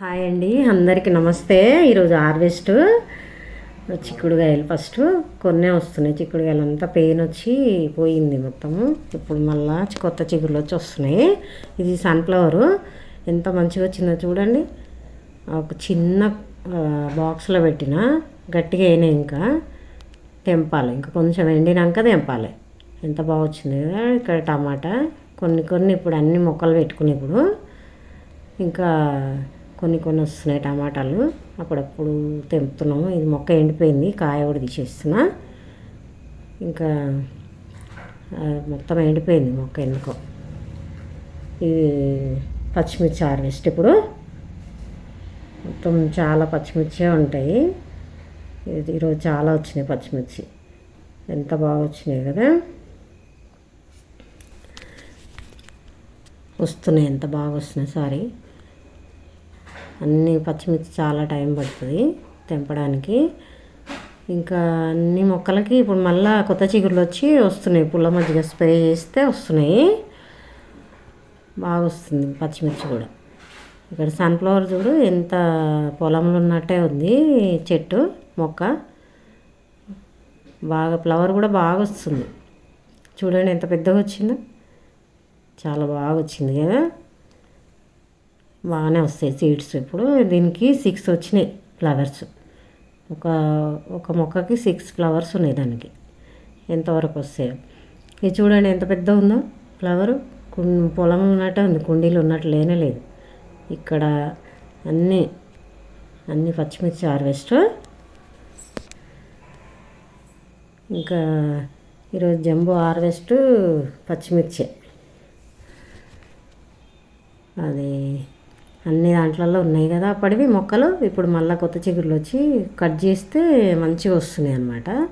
Hi అండి అందరికీ నమస్తే. ఈరోజు హార్వెస్ట్ చిక్కుడుగాయలు ఫస్ట్. కొన్నే వస్తున్నాయి చిక్కుడుగాయలు అంతా పెయిన్ వచ్చి పోయింది మొత్తము. ఇప్పుడు మళ్ళా కొత్త చిగురులు వచ్చి వస్తున్నాయి. ఇది సన్ఫ్లవరు. ఎంత మంచిగా వచ్చిందో చూడండి. ఒక చిన్న బాక్స్లో పెట్టిన. గట్టిగా అయినాయి ఇంకా. తెంపాలి. ఇంకా కొంచెం ఎండినాక తెంపాలి. ఎంత బాగా వచ్చింది కదా ఇక్కడ టమాటా. కొన్ని కొన్ని ఇప్పుడు అన్ని మొక్కలు పెట్టుకుని ఇప్పుడు. ఇంకా కొన్ని కొన్ని వస్తున్నాయి టమాటాలు. అప్పుడప్పుడు తెంపుతున్నాము. ఇది మొక్క ఎండిపోయింది. కాయ కూడా తీసేస్తున్నా. ఇంకా మొత్తం ఎండిపోయింది మొక్క ఎందుకో. ఇది పచ్చిమిర్చి హార్వెస్ట్ ఇప్పుడు. మొత్తం చాలా పచ్చిమిర్చే ఉంటాయి. ఇది ఈరోజు చాలా వచ్చినాయి పచ్చిమిర్చి. ఎంత బాగా వచ్చినాయి కదా. వస్తున్నాయి ఎంత బాగా వస్తున్నాయి సారీ. అన్ని పచ్చిమిర్చి చాలా టైం పడుతుంది తెంపడానికి. ఇంకా అన్ని మొక్కలకి ఇప్పుడు మళ్ళా కొత్త చిగురులు వచ్చి వస్తున్నాయి. పుల్ల మజ్జిగ స్ప్రే చేస్తే వస్తున్నాయి. బాగా వస్తుంది పచ్చిమిర్చి కూడా. ఇక్కడ సన్ఫ్లవర్ చూడు ఎంత పొలంలో ఉన్నట్టే ఉంది చెట్టు మొక్క. బాగా ఫ్లవర్ కూడా బాగా వస్తుంది. చూడండి ఎంత పెద్దగా వచ్చిందో. చాలా బాగా వచ్చింది కదా. బాగానే వస్తాయి సీడ్స్. ఇప్పుడు దీనికి సిక్స్ వచ్చినాయి ఫ్లవర్స్. ఒక ఒక మొక్కకి సిక్స్ ఫ్లవర్స్ ఉన్నాయి దానికి. ఎంతవరకు వస్తాయో. ఇది చూడండి ఎంత పెద్ద ఉందో ఫ్లవరు. కుం పొలం ఉన్నట్టే ఉంది కుండీలు ఉన్నట్టు లేనే లేదు. ఇక్కడ అన్నీ అన్ని పచ్చిమిర్చి హార్వెస్ట్. ఇంకా ఈరోజు జంబో హార్వెస్ట్ పచ్చిమిర్చి. అది అన్ని దాంట్లలో ఉన్నాయి కదా. అప్పటివి మొక్కలు ఇప్పుడు మళ్ళీ కొత్త చిగురులు వచ్చి కట్ చేస్తే మంచిగా వస్తున్నాయి అన్నమాట.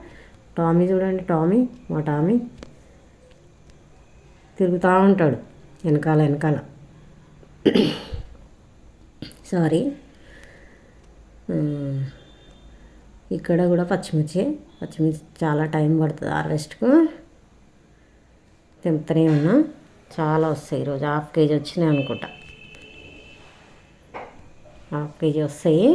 టామీ చూడండి టామీ మా టామీ. తిరుగుతూ ఉంటాడు వెనకాల వెనకాల. సారీ. ఇక్కడ కూడా పచ్చిమిర్చి. పచ్చిమిర్చి చాలా టైం పడుతుంది హార్వెస్ట్కు. తెంపుతూనే ఉన్నా. చాలా వస్తాయి ఈరోజు. హాఫ్ కేజీ వచ్చినాయి అనుకుంటా. హాఫ్ కేజీ వస్తాయి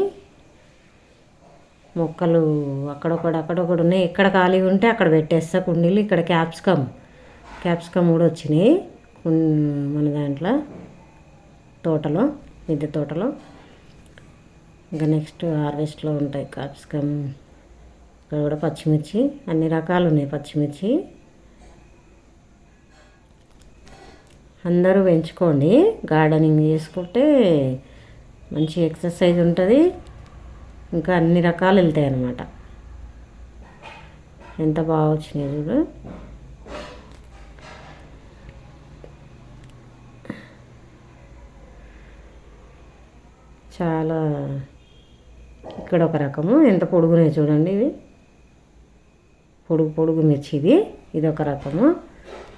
మొక్కలు అక్కడొకడు అక్కడొకడు ఉన్నాయి. ఎక్కడ ఖాళీగా ఉంటే అక్కడ పెట్టేస్తా కుండీలు. ఇక్కడ క్యాప్సికమ్. క్యాప్సికమ్ కూడా వచ్చినాయి. మన దాంట్లో తోటలో మిద్దె తోటలో. ఇంకా నెక్స్ట్ హార్వెస్ట్లో ఉంటాయి క్యాప్సికమ్. ఇక్కడ కూడా పచ్చిమిర్చి అన్ని రకాలు ఉన్నాయి పచ్చిమిర్చి. అందరూ పెంచుకోండి. గార్డెనింగ్ చేసుకుంటే మంచి ఎక్సర్సైజ్ ఉంటుంది. ఇంకా అన్ని రకాలు వెళ్తాయి అన్నమాట ఎంత బాగా వచ్చినాయి చూడు. చాలా ఇక్కడ ఒక రకము. ఎంత పొడుగునే చూడండి ఇది పొడుగు పొడుగు మిర్చి ఇది. ఇది ఒక రకము.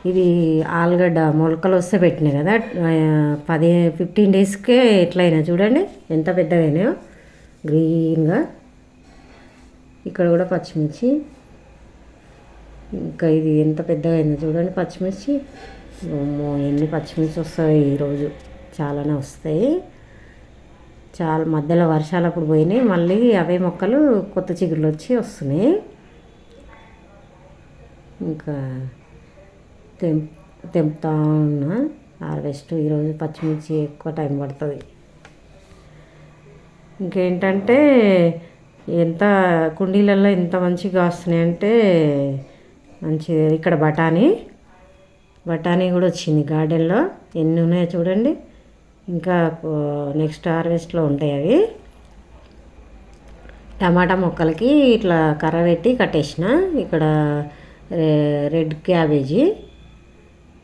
ఇది ఆలుగడ్డ మొలకలు వస్తే పెట్టినాయి కదా పది ఫిఫ్టీన్ డేస్కే ఎట్లయినా చూడండి ఎంత పెద్దగా గ్రీన్గా. ఇక్కడ కూడా పచ్చిమిర్చి ఇంకా ఇది ఎంత పెద్దగా అయిందో చూడండి పచ్చిమిర్చి. ఎన్ని పచ్చిమిర్చి వస్తాయి ఈరోజు. చాలానే వస్తాయి. చాలా మధ్యలో వర్షాలు అప్పుడు పోయినాయి మళ్ళీ అవే మొక్కలు కొత్త చిగురులు వచ్చి వస్తున్నాయి. ఇంకా తెం తెంపుతా ఉన్నా. హార్వెస్ట్ ఈరోజు పచ్చిమిర్చి ఎక్కువ టైం పడుతుంది. ఇంకేంటంటే ఎంత కుండీలలో ఎంత మంచిగా వస్తున్నాయి అంటే మంచి ఇక్కడ బఠానీ. బఠానీ కూడా వచ్చింది గార్డెన్లో. ఎన్ని ఉన్నాయో చూడండి. ఇంకా నెక్స్ట్ హార్వెస్ట్లో ఉంటాయి అవి. టమాటా మొక్కలకి ఇట్లా కర్ర పెట్టి కట్టేసిన. ఇక్కడ రెడ్ క్యాబేజీ.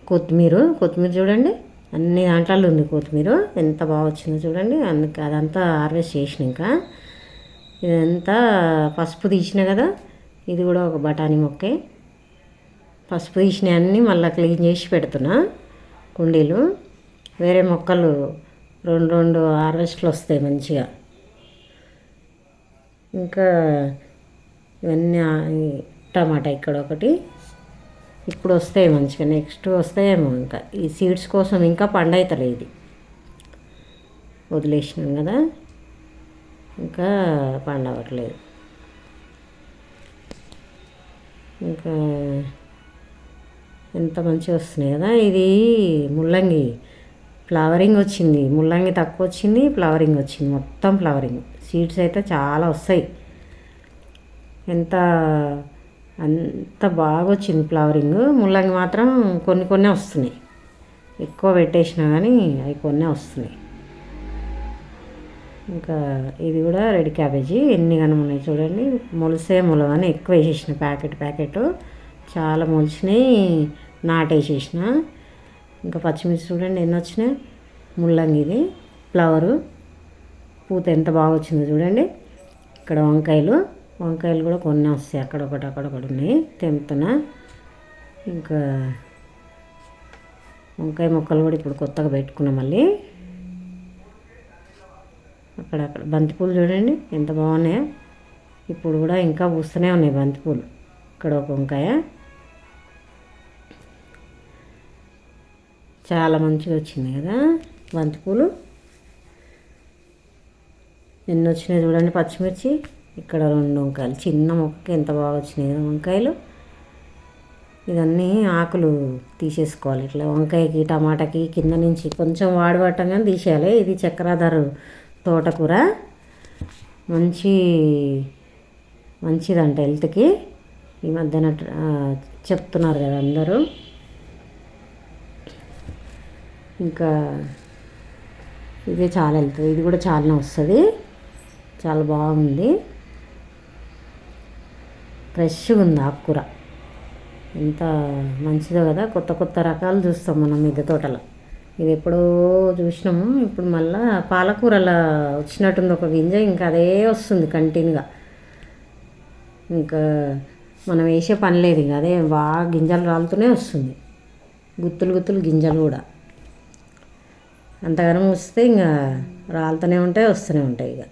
కొత్తిమీర కొత్తిమీర చూడండి. అన్ని దాంట్లో ఉంది కొత్తిమీర. ఎంత బాగా వచ్చిందో చూడండి. అందుకే అదంతా హార్వెస్ట్ చేసిన ఇంకా. ఇదంతా పసుపు తీసిన కదా. ఇది కూడా ఒక బఠానీ మొక్కే. పసుపు తీసిన అన్నీ మళ్ళీ క్లీన్ చేసి పెడుతున్నా కుండీలు. వేరే మొక్కలు రెండు రెండు హార్వెస్ట్లు వస్తాయి మంచిగా. ఇంకా ఇవన్నీ టమాటా ఇక్కడ ఒకటి. ఇప్పుడు వస్తాయి మంచిగా నెక్స్ట్ వస్తాయేమో ఇంకా. ఈ సీడ్స్ కోసం ఇంకా పండైతలే ఇది వదిలేసినాం కదా. ఇంకా పండవట్లేదు. ఇంకా ఎంత మంచిగా వస్తున్నాయి కదా. ఇది ముల్లంగి ఫ్లవరింగ్ వచ్చింది. ముల్లంగి తక్కువ వచ్చింది ఫ్లవరింగ్ వచ్చింది. మొత్తం ఫ్లవరింగ్. సీడ్స్ అయితే చాలా వస్తాయి. ఎంత అంత బాగా వచ్చింది ఫ్లవరింగ్. ముల్లంగి మాత్రం కొన్ని కొన్ని వస్తున్నాయి. ఎక్కువ పెట్టేసినా కానీ అవి కొన్ని వస్తున్నాయి. ఇంకా ఇది కూడా రెడ్ క్యాబేజీ. ఎన్ని కనుమ ఉన్నాయి చూడండి. మొలిసే మొలవని ఎక్కువ వేసేసిన ప్యాకెట్ ప్యాకెట్. చాలా మొలిచినాయి నాటేసేసిన ఇంకా పచ్చిమిర్చి చూడండి ఎన్ని వచ్చినాయి. ముల్లంగిది ఫ్లవరు. పూత ఎంత బాగా వచ్చిందో చూడండి. ఇక్కడ వంకాయలు. వంకాయలు కూడా కొన్ని వస్తాయి. అక్కడొకటి అక్కడొకటి ఉన్నాయి. తెంపుతున్నా. ఇంకా వంకాయ మొక్కలు కూడా ఇప్పుడు కొత్తగా పెట్టుకున్నాం మళ్ళీ. అక్కడక్కడ బంతిపూలు చూడండి ఎంత బాగున్నాయో. ఇప్పుడు కూడా ఇంకా పూస్తూనే ఉన్నాయి బంతిపూలు. ఇక్కడ ఒక వంకాయ. చాలా మంచిగా వచ్చింది కదా బంతిపూలు. ఎన్ని వచ్చినాయి చూడండి పచ్చిమిర్చి. ఇక్కడ రెండు వంకాయలు చిన్న మొక్కకి ఎంత బాగా వచ్చినాయి వంకాయలు. ఇవన్నీ ఆకులు తీసేసుకోవాలి. ఇట్లా వంకాయకి టమాటాకి కింద నుంచి కొంచెం వాడబట్టంగా తీసేయాలి. ఇది చక్రాధారు తోటకూర. మంచి మంచిదంట హెల్త్కి. ఈ మధ్యన చెప్తున్నారు కదా అందరూ. ఇంకా ఇది చాలా వెళ్తుంది ఇది కూడా చాలానే వస్తుంది. చాలా బాగుంది. ఫ్రెష్గా ఉంది ఆకుకూర. ఎంత మంచిదో కదా కొత్త కొత్త రకాలు చూస్తాం మనం మిద్దె తోటలో. ఇది ఎప్పుడో చూసినాము ఇప్పుడు మళ్ళా పాలకూరలా వచ్చినట్టుంది ఒక గింజ ఇంకా అదే వస్తుంది కంటిన్యూగా. ఇంకా మనం వేసే పని లేదు ఇంకా అదే బాగా గింజలు రాలుతూనే వస్తుంది. గుత్తులు గుత్తులు గింజలు కూడా. అంతగానం వస్తే ఇంకా రాలుతూనే ఉంటాయి వస్తూనే ఉంటాయి ఇక.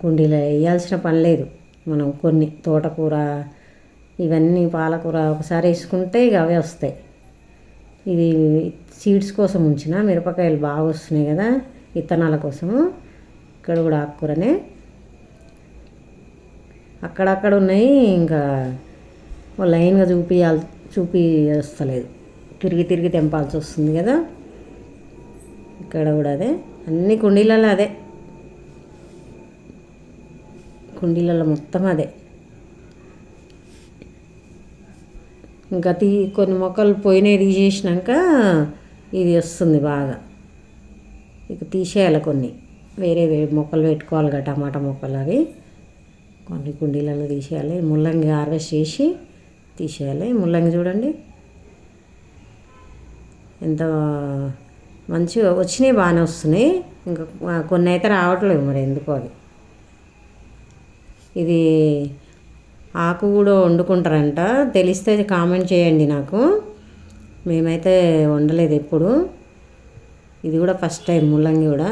కుండీలో వేయాల్సిన పని లేదు. మనం కొన్ని తోటకూర ఇవన్నీ పాలకూర ఒకసారి వేసుకుంటే ఇక అవే వస్తాయి. ఇది సీడ్స్ కోసం ఉంచిన మిరపకాయలు బాగా వస్తున్నాయి కదా విత్తనాల కోసము. ఇక్కడ కూడా ఆకుకూరనే. అక్కడక్కడ ఉన్నాయి ఇంకా లైన్గా చూపించాలి చూపి వస్తలేదు తిరిగి తిరిగి తెంపాల్సి వస్తుంది కదా. ఇక్కడ కూడా అదే. అన్ని కుండీలలో అదే. కుండీలలో మొత్తం అదే. ఇంకా తీ కొన్ని మొక్కలు పోయినాయి తీసేసినాక ఇది వస్తుంది బాగా. ఇక తీసేయాలి కొన్ని. వేరే మొక్కలు పెట్టుకోవాలి కదా టమాటా మొక్కలు అవి. కొన్ని కుండీలలో తీసేయాలి. ముల్లంగి హార్వెస్ట్ చేసి తీసేయాలి. ముల్లంగి చూడండి. ఎంత మంచిగా వచ్చినాయి బాగానే వస్తున్నాయి. ఇంకా కొన్ని అయితే రావట్లేదు మరి ఎందుకో అది ఇది ఆకు కూడా వండుకుంటారంట. తెలిస్తే కామెంట్ చేయండి నాకు. మేమైతే వండలేదు ఎప్పుడు. ఇది కూడా ఫస్ట్ టైం ముల్లంగి కూడా.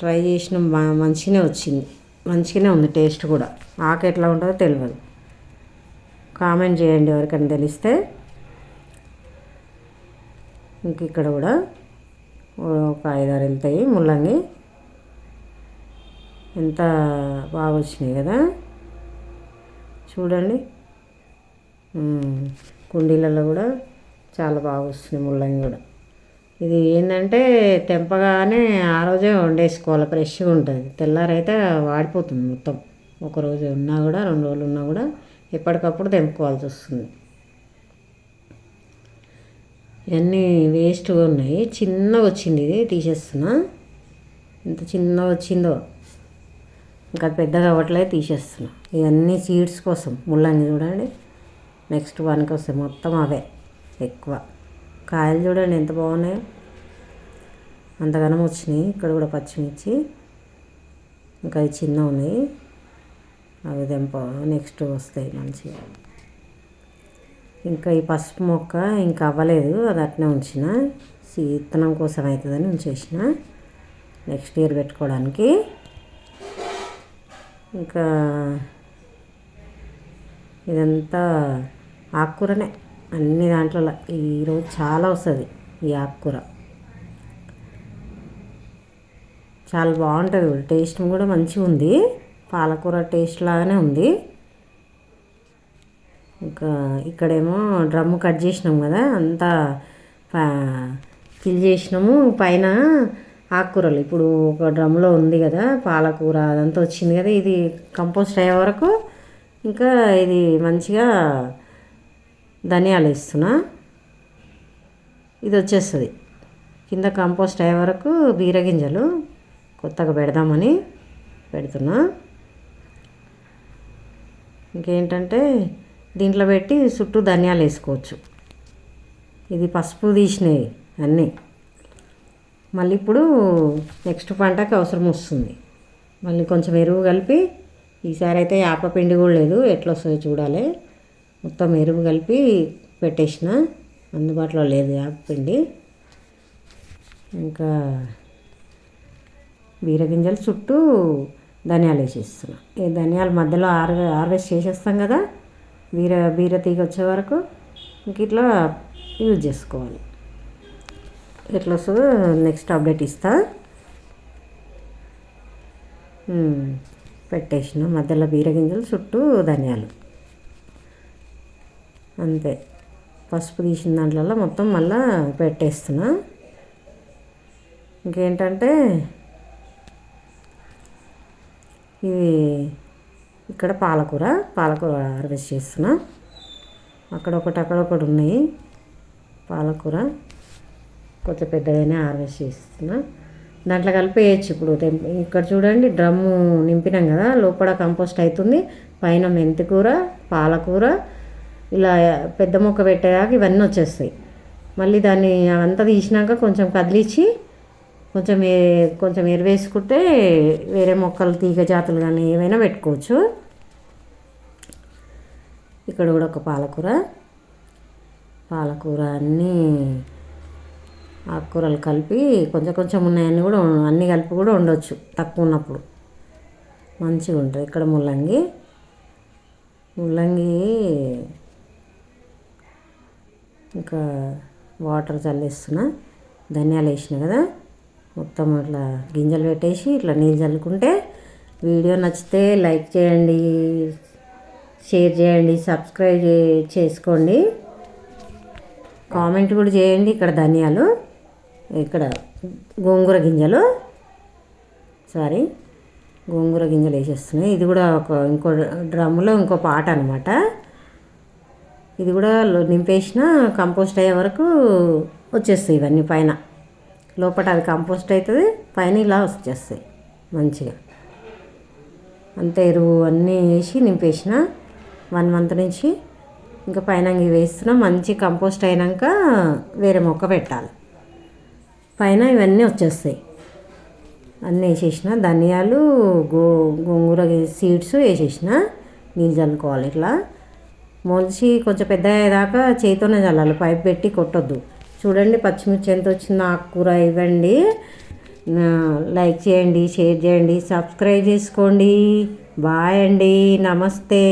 ట్రై చేసిన మంచిగానే వచ్చింది. మంచిగానే ఉంది టేస్ట్ కూడా. ఆకు ఎట్లా ఉంటుందో తెలియదు. కామెంట్ చేయండి ఎవరికైనా తెలిస్తే. ఇంక ఇక్కడ కూడా ఒక ఐదారు వెళ్తాయి ముల్లంగి. ఎంత బాగా వచ్చినాయి కదా? చూడండి. కుండీలలో కూడా చాలా బాగా వస్తుంది ముల్లంగి కూడా. ఇది ఏంటంటే తెంపగానే ఆ రోజే వండేసుకోవాలి ఫ్రెష్గా ఉంటుంది. తెల్లారైతే వాడిపోతుంది మొత్తం. ఒకరోజు ఉన్నా కూడా రెండు రోజులు ఉన్నా కూడా ఎప్పటికప్పుడు తెంపుకోవాల్సి వస్తుంది. ఇవన్నీ వేస్ట్గా ఉన్నాయి. చిన్నగా వచ్చింది ఇది తీసేస్తున్నా. ఎంత చిన్నగా వచ్చిందో. ఇంకా పెద్దగా అవ్వట్లేదు తీసేస్తున్నాం. ఇవన్నీ సీడ్స్ కోసం. ముల్లంగి చూడండి. నెక్స్ట్ వన్కి వస్తాయి మొత్తం అవే ఎక్కువ. కాయలు చూడండి ఎంత బాగున్నాయో. అంతగానం వచ్చినాయి. ఇక్కడ కూడా పచ్చిమిర్చి. ఇంకా అవి చిన్న ఉన్నాయి. అవి దెంప నెక్స్ట్ వస్తాయి మంచిగా. ఇంకా ఈ పసుపు మొక్క ఇంకా అవ్వలేదు. అది అట్నే ఉంచిన. విత్తనం కోసం అవుతుందని ఉంచేసిన. నెక్స్ట్ ఇయర్ పెట్టుకోవడానికి. ఇంకా ఇదంతా ఆకుకూరనే. అన్ని దాంట్లో ఈరోజు చాలా వస్తుంది ఈ ఆకుకూర. చాలా బాగుంటుంది టేస్ట్ కూడా మంచిగా ఉంది. పాలకూర టేస్ట్ లాగానే ఉంది. ఇంకా ఇక్కడేమో డ్రమ్ము కట్ చేసినాం కదా. అంతా ఫిల్ చేసినాము. పైన ఆకుకూరలు. ఇప్పుడు ఒక డ్రమ్లో ఉంది కదా పాలకూర అదంతా వచ్చింది కదా ఇది కంపోస్ట్ అయ్యే వరకు ఇంకా ఇది మంచిగా ధనియాలు వేస్తున్నా. ఇది వచ్చేస్తుంది. కింద కంపోస్ట్ అయ్యే వరకు బీరగింజలు కొత్తగా పెడదామని పెడుతున్నా. ఇంకేంటంటే దీంట్లో పెట్టి చుట్టూ ధనియాలు వేసుకోవచ్చు. ఇది పసుపు తీసినవి అన్నీ. మళ్ళీ ఇప్పుడు నెక్స్ట్ పంటకు అవసరం వస్తుంది. మళ్ళీ కొంచెం ఎరువు కలిపి ఈసారి అయితే పిండి కూడా లేదు. ఎట్లా వస్తుందో చూడాలి. మొత్తం ఎరువు కలిపి పెట్టేసిన. అందుబాటులో లేదు పిండి. ఇంకా బీరగింజలు చుట్టూ ధనియాలు వేసేస్తున్నా. ఈ ధనియాలు మధ్యలో ఆర్ హార్వెస్ట్ చేసేస్తాం కదా. బీర బీర తీగ వచ్చే వరకు ఇంక ఇట్లా యూజ్ చేసుకోవాలి. ఎట్లా వస్తుందో నెక్స్ట్ అప్డేట్ ఇస్తా. పెట్టేసిన. మధ్యలో బీరగింజలు చుట్టూ ధనియాలు. అంతే. పసుపు తీసిన దాంట్లో మొత్తం మళ్ళీ పెట్టేస్తున్నా. ఇంకేంటంటే ఇది ఇక్కడ పాలకూర పాలకూర హార్వెస్ట్ చేస్తున్నా. అక్కడ ఒకటి అక్కడ ఒకటి ఉన్నాయి. పాలకూర. కొంచెం పెద్దగానే హార్వెస్ట్ చేస్తున్నా. దాంట్లో కలిపేయచ్చు ఇప్పుడు ఇక్కడ చూడండి డ్రమ్ము నింపినాం కదా లోపల కంపోస్ట్ అవుతుంది పైన మెంతికూర పాలకూర ఇలా పెద్ద మొక్క పెట్టేదాకా ఇవన్నీ వచ్చేస్తాయి. మళ్ళీ దాన్ని అవంతా తీసినాక కొంచెం కదిలించి కొంచెం కొంచెం ఎరువేసుకుంటే వేరే మొక్కలు తీగ జాతులు కానీ ఏమైనా పెట్టుకోవచ్చు. ఇక్కడ కూడా ఒక పాలకూర. పాలకూర అన్నీ ఆకుకూరలు కలిపి కొంచెం కొంచెం ఉన్నాయన్నీ కూడా అన్నీ కలిపి కూడా ఉండొచ్చు తక్కువ ఉన్నప్పుడు. మంచిగా ఉంటుంది. ఇక్కడ ముల్లంగి. ముల్లంగి ఇంకా వాటర్ చల్లేస్తున్నా. ధనియాలు వేసిన కదా. మొత్తం అట్లా గింజలు పెట్టేసి ఇట్లా నీళ్ళు చల్లుకుంటే వీడియో నచ్చితే లైక్ చేయండి షేర్ చేయండి సబ్స్క్రైబ్ చేసుకోండి. కామెంట్ కూడా చేయండి ఇక్కడ ధనియాలు. ఇక్కడ గోంగూర గింజలు. సారీ గోంగూర గింజలు వేసేస్తున్నాయి. ఇది కూడా ఒక ఇంకో డ్రమ్ములో ఇంకో పాట అనమాట ఇది కూడా నింపేసిన కంపోస్ట్ అయ్యే వరకు వచ్చేస్తాయి ఇవన్నీ పైన. లోపల అది కంపోస్ట్ అవుతుంది పైన ఇలా వచ్చేస్తాయి మంచిగా. అంతే ఎరువు అన్నీ వేసి నింపేసిన. వన్ మంత్ నుంచి ఇంకా పైన ఇవి వేస్తున్నా. మంచి కంపోస్ట్ అయినాక వేరే మొక్క పెట్టాలి. పైన ఇవన్నీ వచ్చేస్తాయి. అన్నీ వేసేసిన ధనియాలు గో గోంగూర సీడ్స్ వేసేసిన నీళ్ళు చల్లుకోవాలి ఇట్లా. మొలిచి కొంచెం పెద్ద అయ్యేదాకా చేతితోనే చల్లాలి పైప్ పెట్టి కొట్టొద్దు. చూడండి పచ్చిమిర్చి ఎంత వచ్చిందో ఆకుకూర ఇవ్వండి. లైక్ చేయండి షేర్ చేయండి సబ్స్క్రైబ్ చేసుకోండి. బాయ్ అండి నమస్తే.